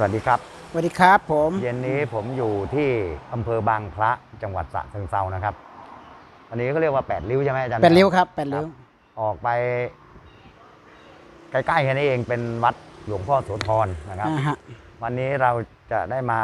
สวัสดีครับ สวัสดีครับผม เย็นนี้ผมอยู่ที่อำเภอบางพระจังหวัดสระเชิงเซานะครับ อันนี้ก็เรียกว่าแปดริ้วใช่ไหมอาจารย์แปดริ้วครับแปดริ้ว ออกไปใกล้ๆแค่นี้เองเป็นวัดหลวงพ่อโสธรนะครับอ่าฮะวันนี้เราจะได้มา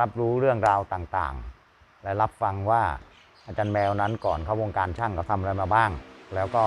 รับรู้เรื่องราวต่างๆ และรับฟังว่าอาจารย์แมวนั้นก่อนเข้าวงการช่างเขาทำอะไรมาบ้าง แล้วก็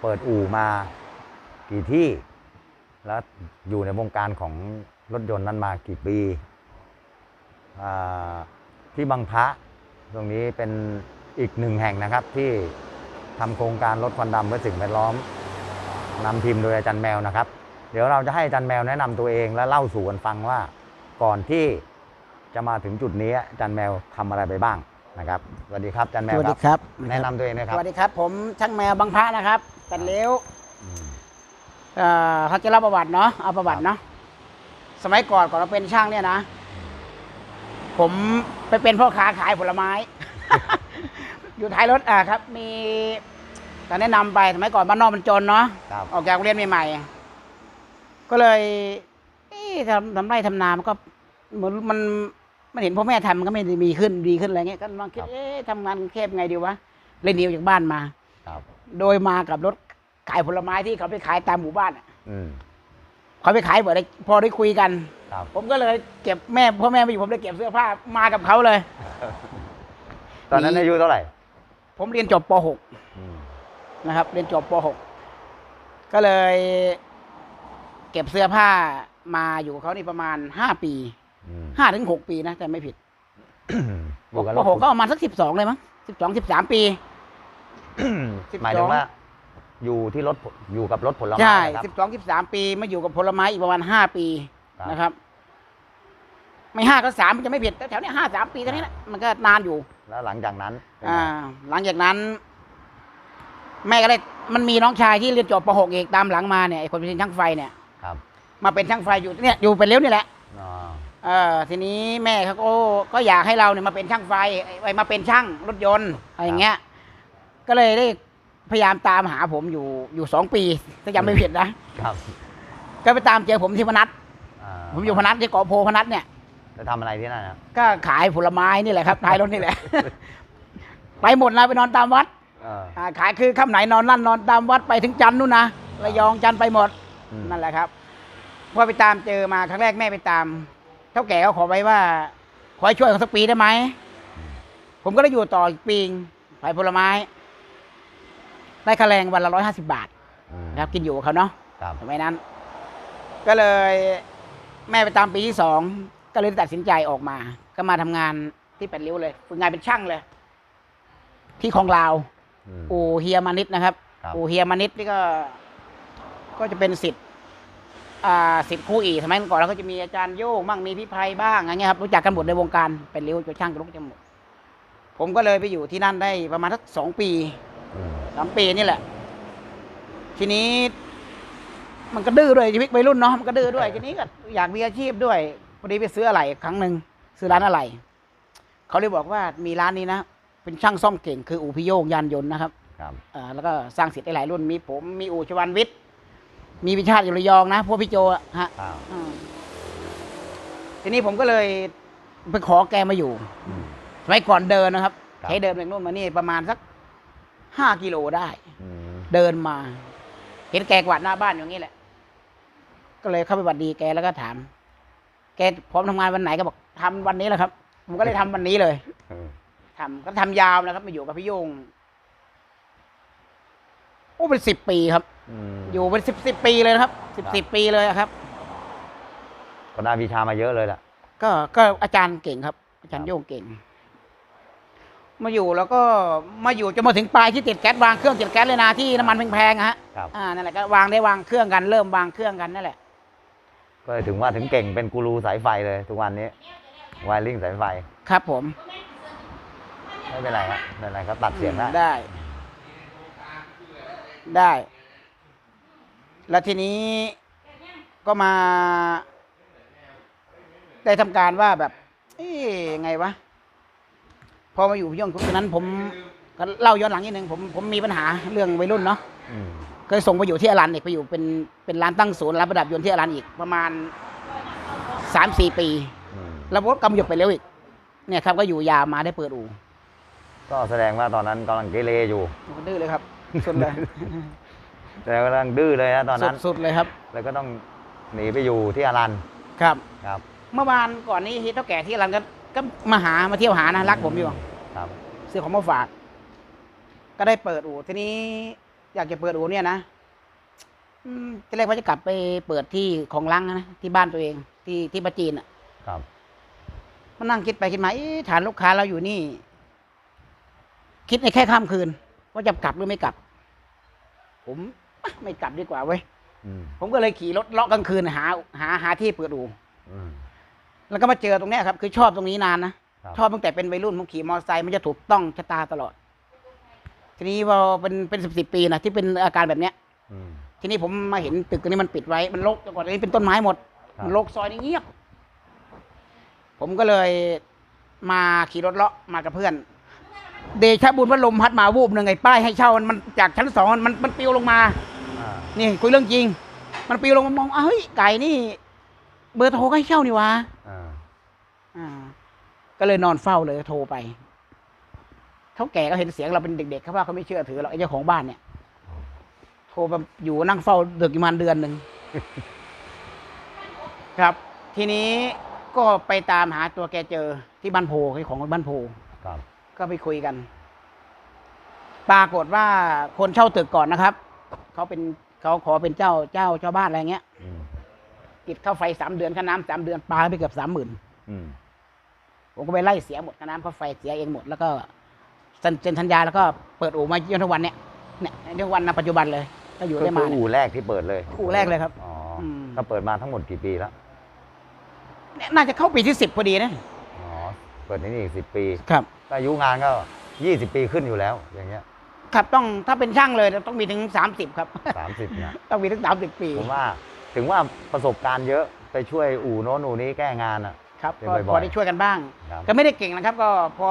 เปิดอู่มากี่ที่ แล้วอยู่ในวงการของรถยนต์นั้นมากี่ปีอ่าที่บางพระตรงนี้เป็นอีกหนึ่งแห่งนะครับที่ทำโครงการลดควันดำเพื่อสิ่งแวดล้อมนำทีมโดยอาจารย์แมวนะครับ เดี๋ยวเราจะให้อาจารย์แมวแนะนำตัวเองและเล่าสู่กันฟังว่าก่อนที่จะมาถึงจุดนี้อาจารย์แมวทำอะไรไปบ้างนะครับสวัสดีครับอาจารย์แมสววัสคดีรับครับแนะนำตัวเองนะคสรับวัสดีครับ ผมช่างแมวบางพระนะครับแปดริ้วอืม เอ่อเขาจะเล่าประวัติเนาะเอาประวัติเนาะสมัยก่อนก่อนเราเป็นช่างเนี่ยนะผมไปเป็นพ่อค้าขายผลไม้ อยู่ท้ายรถอ่าครับ มีตอนแนะนำไปสมัยก่อนบ้านนอกมันจนเนาะครับออกจากโรงเรียนใหม่ๆก็เลยเอ๊ะทำทำไร่ทำนามันก็เหมือนมันมันเห็นพ่อแม่ทำมันก็ไม่ได้มีขึ้นดีขึ้นอะไรเงี้ยก็ลองคิดเอ๊ะทำงานกรุงเทพไงดีวะเลยหนีออกจากบ้านมาครับโดยมากับรถ ขายผลไม้ที่เขาไปขายตามหมู่บ้านอะอืม เขาไปขายเปิดได้พอได้คุยกัน ครับ ผมก็เลยเก็บแม่พ่อแม่ไม่อยู่ผมเลยเก็บเสื้อผ้ามากับเขาเลย ตอนนั้นอายุเท่าไหร่ผมเรียนจบป อืม .6 นะครับ เรียนจบป .6 ก็เลย เก็บเสื้อผ้ามาอยู่กับเขานี่ประมาณห้าปีอืม ห้าถึงหกปีนะแต่ไม่ผิดอยู่กับปรถหกก็ประมาณสักสิบสองเลยมั้งสิบสองสิบสามปี12หมายถึงว่า อยู่ที่รถอยู่กับรถผลไม้ใช่นะครับสิบสองสิบสามปีมาอยู่กับผลไม้อีกประมาณห้าปีครับนะครับ ไม่ห้าก็สามมันจะไม่ผิดแถวๆเนี้ห้าสามปีเท่านี้แหละมันก็นานอยู่ แล้วหลังจากนั้นเป็นไงอ่า หลังจากนั้น แม่ก็ได้มันมีน้องชายที่เรียนจบป .6 เอกตามหลังมาเนี่ยไอ้คนเป็นช่างไฟเนี่ย ครับมาเป็นช่างไฟอยู่เนี่ยอยู่เป็นเลี้ยวนี่แหละ อ๋อเออทีนี้แม่เขาก็ก็อยากให้เราเนี่ยมาเป็นช่างไฟไอ้มาเป็นช่างรถยนต์อะไรอย่างเงี้ย ก็เลยได้ พยายามตามหาผมอยู่อยู่สองปีถ้าจำไม่ผิดนะครับก็ไปตามเจอผมที่พนัสอ่าผมอยู่พนัสที่เกาะโพพนัสเนี่ย จะทำอะไรที่นั่นครับก็ขายผลไม้นี่แหละครับท้ายรถนี่แหละ ไปหมดนะไปนอนตามวัดเอออ่าขายคือค่ำไหนนอนนั่นนอนตามวัดไปถึงจันทร์นู่นนะระยองจันทร์ไปหมด อืมนั่นแหละครับพอไปตามเจอมาครั้งแรกแม่ไปตามเท่าแก่เขาขอไว้ว่า ขอให้ช่วยเขาสักปีได้ไหม ผมก็ได้อยู่ต่ออีกปีงขายผลไม้ ได้ค่าแรงวันละร้อยห้าสิบาทอืมนะครับกินอยู่กับเขาเนาะครับสมัยนั้น ก็เลยแม่ไปตามปีที่สองก็เลยตัดสินใจออกมา ก็มาทำงานที่แปดริ้วเลยฝึกงานเป็นช่างเลย ที่คลองลาวอืมอู่เฮียมานิดนะครับครับอู่เฮียมานิดนี่ก็ ก็จะเป็นสิทธิ์อ่าสิทธิ์ครู่อีสมัยก่อนเราก็จะมีอาจารย์โย่งบ้างมีพี่ไพบ้างอย่างเงี้ยครับรู้จักกันหมดในวงการเป็นริ้วจนช่างจะรู้จักหมดผมก็เลยไปอยู่ที่นั่นได้ประมาณสักสองปีอืม สามปีนี่แหละ ทีนี้ มันก็ดื้อด้วยชีวิตวัยรุ่นเนาะมันก็ดื้อด้วยทีนี้ก็อยากมีอาชีพด้วยพอดีไปซื้ออะไรครั้งหนึ่งซื้อร้านอะไรเขาเลยบอกว่ามีร้านนี้นะเป็นช่างซ่อมเก่งคืออู่พิโยงยานยนต์นะครับครับอ่าแล้วก็สร้างสิทธิ์ได้หลายรุ่นมีผมมีอู่ชวันวิทย์มีพิชาติอยู่ระยองนะพวกพี่โจอะฮะครับอืมทีนี้ผมก็เลยไปขอแกมาอยู่อืมสมัยก่อนเดินนะครับครับใช้เดินจากนู่นมานี่ประมาณสัก ห้ากิโลได้ อืมเดินมา เห็นแกกวาดหน้าบ้านอย่างนี้แหละ ก็เลยเข้าไปหวัดดีแกแล้วก็ถาม แกพร้อมทำงานวันไหนก็บอกทำวันนี้แหละครับ ผมก็เลยทำวันนี้เลยเออทำก็ทำยาวนะครับมาอยู่กับพี่โยงโอ้เป็นสิบปีครับ อืมอยู่เป็นสิบสิบปีเลยนะครับสิบครับสิบปีเลยอะครับ ก็ได้วิชามาเยอะเลยล่ะ ก็ก็อาจารย์เก่งครับ อาจารครัย์บโยงเก่ง มาอยู่แล้วก็มาอยู่จนมาถึงปลายที่ติดแก๊สวางเครื่องติดแก๊สเลยนะที่น้ำมันแพงๆอะฮะครับ อ่านั่นแหละก็วางได้วางเครื่องกันเริ่มวางเครื่องกันนั่นแหละก็เลยถึงว่าถึงเก่งเป็นกูรูสายไฟเลยทุกวันนี้วายลิงสายไฟ ครับผมไม่เป็นไรครับไม่เป็นไรครับตัดเสียงได้ ได้ ได้ แล้วทีนี้ก็มา ได้ทำการว่าแบบ เอ๊ยยังไงวะ พอมาอยู่พี่ยงตอนนั้นผมก็เล่าย้อนหลังนิดนึงผมผมมีปัญหาเรื่องวัยรุ่นเนาะอืมเคยส่งไปอยู่ที่อรันอีกไปอยู่เป็นเป็นร้านตั้งศูนย์ร้านประดับยนต์ที่อรันอีกประมาณสามสี่ปีอืมแล้วรถกำหยบไปเร็วอีก เนี่ยครับ ก็อยู่ยาวมาได้เปิดอู่ก็แสดงว่าตอนนั้นกำลังเกเรอยู่มันดื้อเลยครับสุดเลยแต่กำลังดื้อเลยนะตอนนั้นสุดๆเลยครับ แล้วก็ต้องหนีไปอยู่ที่อารันครับครับ เมื่อวานก่อนนี้เท่าแก่ที่อรันก็ ก็มาหามาเที่ยวหานะรักผมอยู่ครับซื้อของมาฝาก ก็ได้เปิดอู่ทีนี้ อยากจะเปิดอู่เนี่ยนะอืมทีแรกว่าจะกลับไปเปิดที่ของลังนะที่บ้านตัวเองที่ที่ปาจีนอะ ครับมานั่งคิดไปคิดมาเอ๊ะฐานลูกค้าเราอยู่นี่ คิดในแค่ข้ามคืน ว่าจะกลับหรือไม่กลับ ผมอะไม่กลับดีกว่าเว้ยอืมผมก็เลยขี่รถเลาะกลางคืนหา หาหาที่เปิดอู่อืม แล้วก็มาเจอตรงเนี้ยครับ คือชอบตรงนี้นานนะ ครับ ชอบตั้งแต่เป็นวัยรุ่นผมขี่มอเตอร์ไซค์มันจะถูกต้องชะตาตลอด ทีนี้พอเป็นเป็นสิบสิบปีนะที่เป็นอาการแบบเนี้ย อืม ทีนี้ผมมาเห็นตึกตรงนี้มันปิดไว้ มันรกแต่ก่อนนี้เป็นต้นไม้หมด ครับ มันรกซอยนี้เงียบ ผมก็เลยมาขี่รถเลาะมากับเพื่อน เดชะบุญว่าลมพัดมาวูบหนึ่งไอ้ป้ายให้เช่ามันมันจากชั้นสองมันมันปลิวลงมา อ่านี่คุยเรื่องจริง มันปลิวลงมามองอ้าวเฮ้ยไก่นี่ เบอร์โทรก็ให้เช่านี่วะอ่าอ่า ก็เลยนอนเฝ้าเลยโทรไปเท่าแก่ก็เห็นเสียงเราเป็นเด็กๆเขาว่าเขาไม่เชื่อถือหรอกไอ้เจ้าของบ้านเนี่ย โทรมาอยู่นั่งเฝ้าดึกอยู่ประมาณเดือนหนึ่งครับ ทีนี้ก็ไปตามหาตัวแกเจอที่บ้านโพที่ของบ้านโพครับ ก็ไปคุยกัน ปรากฏว่าคนเช่าตึกก่อนนะครับเขาเป็นเขาขอเป็นเจ้าเจ้าเจ้าบ้านอะไรเงี้ยอืมติดค่าไฟสามเดือนค่าน้ำสามเดือนปาไปเกือบสามหมื่นอืม ผมก็ไปไล่เสียหมดค่าน้ำค่าไฟเสียเองหมด แล้วก็เซ็นเซ็นสัญญาแล้วก็เปิดอู่มาจนทุกวันเนี้ยเนี่ยจนทุกวันณปัจจุบันเลยก็อยู่ก็ได้คืมาอเนี่ย อู่แรกที่เปิดเลยอู่แรกเลยครับอ๋ออม ก็เปิดมาทั้งหมดกี่ปีแล้วเนี่ยน่าจะเข้าปีที่สิบพอดีนะอ๋อเปิดที่นี่อีกสิบปีครับก็อายุงานก็ยี่สิบปีขึ้นอยู่แล้ว อย่างเงี้ยครับต้องถ้าเป็นช่างเลยต้องมีถึงสามสิบครับ สามสิบเนี่ย ต้องมีถึงสามสิบปี ผมว่าถึงว่าประสบการณ์เยอะไปช่วยอู่โน้นอู่นี้แก้งานอะ ครับเป็นก็บ่อยๆพอได้ช่วยกันบ้าง ครับ ก็ไม่ได้เก่งนะครับ ก็พอ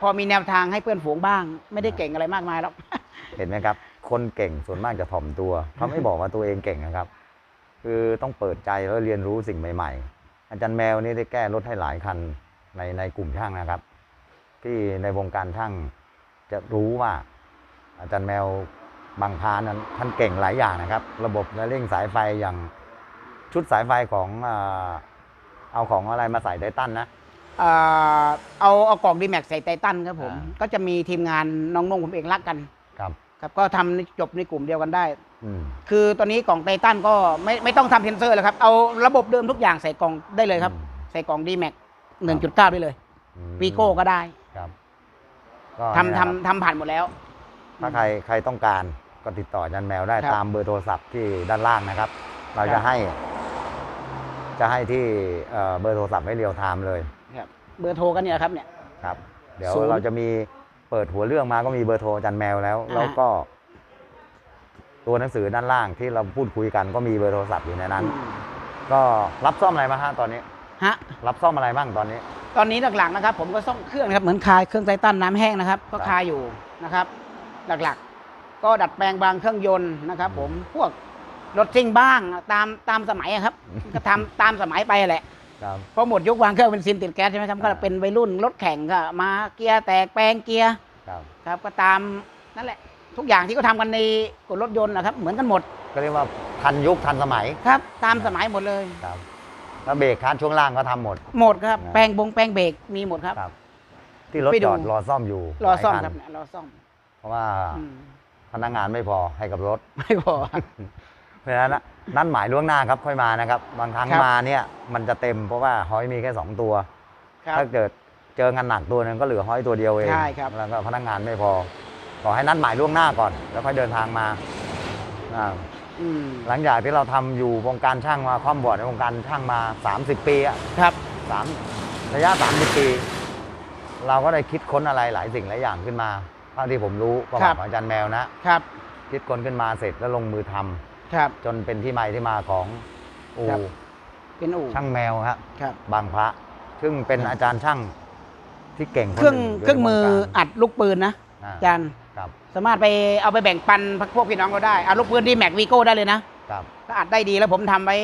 พอมีแนวทางให้เพื่อนฝูงบ้าง ไม่ได้เก่งอะไรมากมายหรอก เห็นไหมครับ คนเก่งส่วนมากจะถ่อมตัว เขาไม่บอกว่าตัวเองเก่งนะครับ คือต้องเปิดใจแล้วเรียนรู้สิ่งใหม่ๆ อาจารย์แมวนี่ได้แก้รถให้หลายคันในในกลุ่มช่างนะครับ ที่ในวงการช่างจะรู้ว่า อาจารย์แมวบางพานั้นท่านเก่งหลายอย่างนะครับ ระบบและเร่งสายไฟอย่างชุดสายไฟของอ่า เอาของอะไรมาใส่ไททันนะ เอ่อเอาเอากล่องดีแม็กใส่ไททันครับผม อ่า ก็จะมีทีมงานน้องนงผมเองรักกันครับ ครับก็ทำในจบในกลุ่มเดียวกันได้ อืม คือตอนนี้กล่องไททันก็ไม่ไม่ต้องทำเทนเซอร์แล้วครับ เอาระบบเดิมทุกอย่างใส่กล่องได้เลยครับ อืม ใส่กล่องดีแม็กหนึ่งจุดเก้าได้เลยอืมวีโก้ก็ได้ครับก็ทำเนี่ยครับทำทำผ่านหมดแล้ว ถ้าใครใครต้องการก็ติดต่ออาจันแมวได้ครับตามเบอร์โทรศัพท์ที่ด้านล่างนะครับ เราครัจะบให้ จะให้ที่เอ่อเบอร์โทรศัพท์ให้เรียวไทม์เลยครับเบอร์โทรกันเนี่ยครับเนี่ย ครับ เดี๋ยวศูนย์ เราจะมีเปิดหัวเรื่องมาก็มีเบอร์โทรอาจันแมวแล้วอ่าแล้วก็ ตัวหนังสือด้านล่างที่เราพูดคุยกันก็มีเบอร์โทรศัพท์อยู่ในนั้น อืมก็รับซ่อมอะไรมาฮะตอนนี้ ฮะ รับซ่อมอะไรบ้างตอนนี้ ตอนนี้หลักๆนะครับ ผมก็ซ่อมเครื่องนะครับเหมือนคายเครื่องไททันน้ำแห้งนะครับ ก็ครับ คายอยู่นะครับ หลักๆ ก็ดัดแปลงบางเครื่องยนต์นะครับ ผมพวก รถซิ่งบ้างตามตามสมัยอะครับ ก็ทำตามสมัยไปแหละครับเพราะหมดยุควางเครื่องเป็นซินติดแก๊สใช่ไหมครับก็อ่าเป็นวัยรุ่นรถแข่งก็มาเกียร์แตกแปลงเกียร์ครับครับก็ตามนั่นแหละ ทุกอย่างที่เขาทำกันในกฎรถยนต์นะครับ เหมือนกันหมดก็เรียกว่าทันยุคทันสมัยครับ ตามสมัยหมดเลย ครับแล้วเบรกคันช่วงล่างก็ทำหมด หมดครับนะแปลงบงแปลงเบรกมีหมดครับ ครับ ที่รถไปจดูอดรอซ่อมอยู่รอซ่อมหลายคคัรับนเนี่ยรอซ่อมเพราะว่าอืมพนักงานไม่พอให้กับรถ ไม่พอ เพราะฉะนั้นนัดหมายล่วงหน้าครับค่อยมานะครับ บางครั้งครับ มาเนี่ยมันจะเต็มเพราะว่าฮอยมีแค่2ตัว ครับ ถ้าเกิดเจองานหนักตัวหนึงก็เหลือฮอยตัวเดียวเองใช่ครับ แล้วก็พนักงานไม่พอ ขอให้นัดหมายล่วงหน้าก่อน แล้วค่อยเดินทางมาอ่าอืมหลังจากที่เราทำอยู่วงการช่างมาคว่ำบอร์ดในวงการช่างมา 30 ปีอะครับ สามระยะ 30 ปี เราก็ได้คิดค้นอะไรหลายสิ่งหลายอย่างขึ้นมาเท่าที่ผมรู้ประวัติของอาจารย์แมวนะ ครับ คิดค้นขึ้นมาเสร็จแล้วลงมือทำ ครับ จนเป็นที่มาที่มาของอูครับ เป็นอู่ช่างแมวครับครับ บางพระ ซึ่งเป็นอาจารย์ช่างที่เก่งคนเครื่องหนึ่ยู่เครื่องมือในวงการอัดลูกปืนนะอ่าอาจารย์ครับสามารถไปเอาไปแบ่งปันพวกพี่น้องเราได้เอาลูกปืนที่แม็กวีโก้ได้เลยนะครับก็อัดได้ดีแล้วผมทำไว้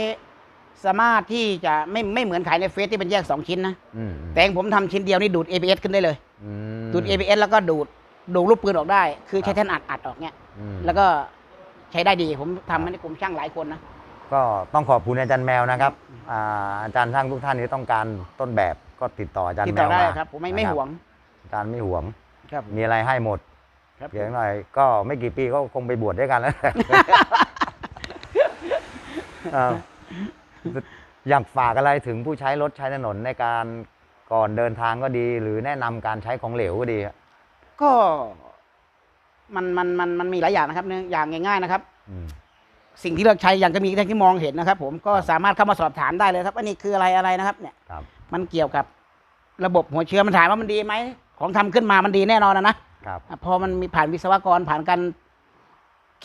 สามารถที่จะไม่ไม่เหมือนขายในเฟซที่เป็นแยกสองชิ้นนะอืมอืมแต่ของผมทำชิ้นเดียวนี่ดูด ABS ขึ้นได้เลย อืม ดูด ABS แล้วก็ดูดดูดลูกปืนออกได้ คือใช้ครับ แท่นอัดอัดออกเนี่ยอืมแล้วก็ ใช้ได้ดี ผมทำให้กลุ่มช่างหลายคนนะ ก็ต้องขอบคุณอาจารย์แมวนะครับอ่าอาจารย์ช่างทุกท่านที่ต้องการต้นแบบก็ติดต่ออาจารย์ติดแมต่อวได้มาครับ ผมไม่ไม่นะคห่รับวงอาจารย์ไม่ห่วง ครับมีอะไรให้หมดครับเพียงหน่อยก็ไม่กี่ปีก็คงไปบวชด้วยกันแล้ว เอ่ออยากฝากอะไรถึงผู้ใช้รถใช้ถนนในการก่อนเดินทางก็ดี หรือแนะนำการใช้ของเหลวก็ดีก็ มันมันมันมันมีหลายอย่างนะครับเนี่ยอย่างง่ายๆนะครับ อืมสิ่งที่เราใช้อย่างก็มีที่มองเห็นนะครับ ผมก็ครับสามารถเข้ามาสอบถามได้เลยครับว่านี่คืออะไรอะไรนะครับ เนี่ย ครับ มันเกี่ยวกับระบบหัวเชื้อมันถามว่ามันดีไหมของทำขึ้นมามันดีแน่นอนนะนะครับ อะพอมันมีผ่านวิศวกรผ่านการ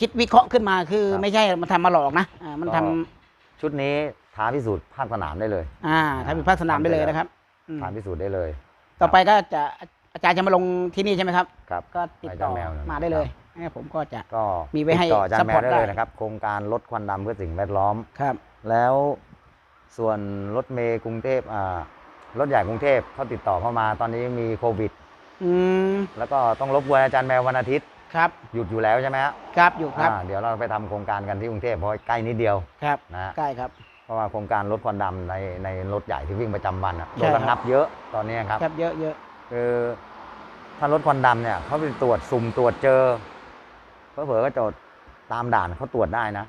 คิดวิเคราะห์ขึ้นมาคือ ครับไม่ใช่มันทำมาหลอกนะอ่ามันทำก็ ชุดนี้ท้าพิสูจน์ภาคสนามได้เลย อ่าทำเป็นภาคสนามได้เลยนะครับอืม ท้าพิสูจน์ได้เลย ต่อไปก็จะ อาจารย์จะมาลงที่นี่ใช่ไหมครับ ครับ ก็ติดต่ออาจารย์แมวนะมาได้เลยให้ผมก็จะ ก็มีไว้ให้ติดต่ออาจารย์แมว support ได้เลยได้ นะครับ โครงการลดควันดำเพื่อสิ่งแวดล้อม ครับ แล้วส่วนรถเมย์กรุงเทพอ่ารถใหญ่กรุงเทพเขาติดต่อเข้ามาตอนนี้มีโควิด อืมแล้วก็ต้องรบกวนอาจารย์แมววันอาทิตย์ครับหยุดอยู่แล้วใช่ไหมฮะครับอยู่ครับอ่าเดี๋ยวเราไปทำโครงการกันที่กรุงเทพเพราะใกล้นิดเดียว ครับนะฮะ ใกล้ครับ เพราะว่าโครงการลดควันดำในในรถใหญ่ที่วิ่งประจำวันอะใช่โดนครับ ระงับเยอะตอนนี้ครับ ครับเยอะเยอะ คือถ้ารถควันดำเนี่ยเขาไปตรวจสุ่มตรวจเจอเผลอๆก็จะตามด่านเขาตรวจได้นะ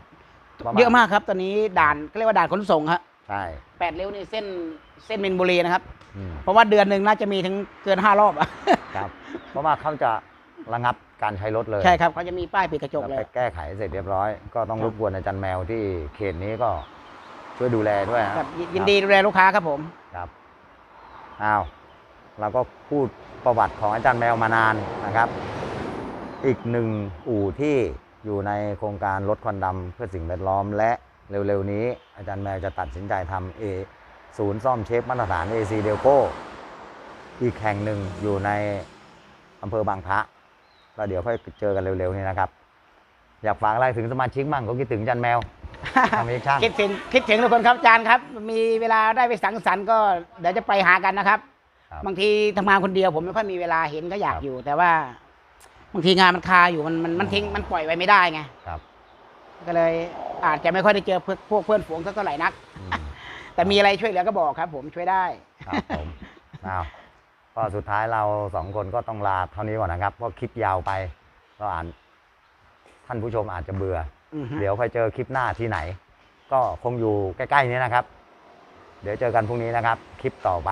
ประณเยอะมากครับ ตอนนี้ด่านก็เรียกว่าด่านขนส่งครับใช่แปดเลี้ยวนี่เส้นเส้นมินบุรีนะครับ อืมเพราะว่าเดือนหนึ่งน่าจะมีถึงเกินห้ารอบอะครับ เพราะว่าเขาจะระงับการใช้รถเลยใช่ครับเขาจะมีป้ายปิดกระจกเราเลไปย แก้ไขเสร็จเรียบร้อย ก็ต้องครับ รบกวนอาจารย์แมวที่เขตนี้ก็ช่วยดูแลด้วยนะครับยิยินดีดูแลลูกค้าครับผม ครับอ้าว เราก็พูดประวัติของอาจารย์แมวมานานนะครับ อีกหนึ่งอู่ที่อยู่ในโครงการลดควันดำเพื่อสิ่งแวดล้อม และเร็วๆนี้ อาจารย์แมวจะตัดสินใจทำเอศูนย์ซ่อมเชฟมาตรฐาน AC d e l c o อีกแห่งหนึ่งอยู่ในอำเภอบางพระแล้วเดี๋ยวค่อยเจอกันเร็วๆนี้นะครับอยากฝากอะไรถึงสมาชิกมั่งเขาคิดถึงอาจารย์แมวทำเองช่างคิดถึงคิดถึงทุกคนครับอาจารย์ครับ มีเวลาได้ไปสังสรรค์ก็เดี๋ยวจะไปหากันนะครับ ครับบางทีทำงานคนเดียวผมไม่ค่อยมีเวลาเห็นก็อยากครับ อยู่ แต่ว่าบางทีงานมันคาอยู่มันมันมันทิ้งมันปล่อยไว้ไม่ได้ไงครับก็เลยอาจจะไม่ค่อยได้เจอพวกพวกเพื่อนฝูงสักเท่าไหร่นัก อืม แต่มีอะไรช่วยเหลือก็บอกครับ ผมช่วยได้ ครับผม อ้าวก็สุดท้ายเราสองคนก็ต้องลาเท่านี้ก่อนนะครับ เพราะคลิปยาวไป ก็อ่าน ท่านผู้ชมอาจจะเบื่อ อือฮึ เดี๋ยวค่อยเจอคลิปหน้าที่ไหน ก็คงอยู่ใกล้ ๆ นี้นะครับ เดี๋ยวเจอกันพรุ่งนี้นะครับ คลิปต่อไป